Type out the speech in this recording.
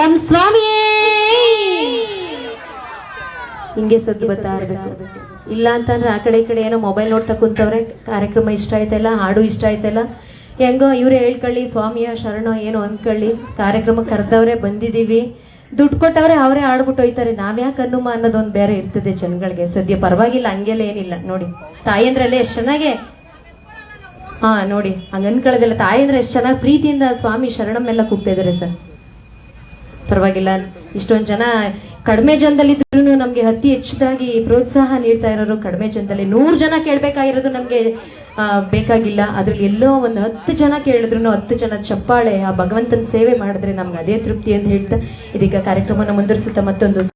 ಓಂ ಸ್ವಾಮಿಯೇ. ಹಿಂಗೆ ಸದ್ದು ಬರ್ತಾ ಇರ್ಬೇಕು. ಇಲ್ಲ ಅಂತಂದ್ರೆ ಆ ಕಡೆ ಈ ಕಡೆ ಏನೋ ಮೊಬೈಲ್ ನೋಡ್ತಾ ಕುಂತವ್ರೆ. ಕಾರ್ಯಕ್ರಮ ಇಷ್ಟ ಆಯ್ತಲ್ಲ, ಹಾಡು ಇಷ್ಟ ಆಯ್ತಲ್ಲ. ಹೆಂಗೋ ಇವ್ರೆ ಹೇಳ್ಕೊಳ್ಳಿ, ಸ್ವಾಮಿಯ ಶರಣ ಏನು ಅಂದ್ಕೊಳ್ಳಿ ಕಾರ್ಯಕ್ರಮ ಕರೆದವ್ರೆ, ಬಂದಿದ್ದೀವಿ. ದುಡ್ಡು ಕೊಟ್ಟವ್ರೆ ಅವರೇ ಆಡ್ಬಿಟ್ಟು ಹೋಯ್ತಾರೆ. ನಾವ್ಯಾಕೆ ಅನ್ನುಮ ಅನ್ನೋದೊಂದು ಬೇರೆ ಇರ್ತದೆ ಜನಗಳಿಗೆ. ಸದ್ಯ ಪರವಾಗಿಲ್ಲ, ಹಂಗೆಲ್ಲ ಏನಿಲ್ಲ. ನೋಡಿ, ತಾಯಂದ್ರಲ್ಲೇ ಎಷ್ಟು ಚೆನ್ನಾಗೆ. ಹಾ, ನೋಡಿ ಹಂಗ ಅನ್ಕೊಳ್ಳೋದಿಲ್ಲ ತಾಯಂದ್ರೆ ಎಷ್ಟು ಚೆನ್ನಾಗಿ ಪ್ರೀತಿಯಿಂದ ಸ್ವಾಮಿ ಶರಣಮ್ಮೆಲ್ಲ ಕೂಗ್ತಾ ಸರ್. ಪರವಾಗಿಲ್ಲ. ಇಷ್ಟೊಂದು ಜನ ಕಡಿಮೆ ಜನದಲ್ಲಿ ನಮ್ಗೆ ಅತಿ ಹೆಚ್ಚದಾಗಿ ಪ್ರೋತ್ಸಾಹ ನೀಡ್ತಾ ಇರೋರು ಕಡಿಮೆ ಜನದಲ್ಲಿ. ನೂರು ಜನ ಕೇಳ್ಬೇಕಾಗಿರೋದು ನಮ್ಗೆ ಬೇಕಾಗಿಲ್ಲ. ಅದ್ರಲ್ಲಿ ಎಲ್ಲೋ ಒಂದು ಹತ್ತು ಜನ ಕೇಳಿದ್ರು ಹತ್ತು ಜನ ಚಪ್ಪಾಳೆ, ಆ ಭಗವಂತನ ಸೇವೆ ಮಾಡಿದ್ರೆ ನಮ್ಗೆ ಅದೇ ತೃಪ್ತಿ ಅಂತ ಹೇಳ್ತಾ ಇದೀಗ ಕಾರ್ಯಕ್ರಮನ ಮುಂದುವರಿಸುತ್ತಾ ಮತ್ತೊಂದು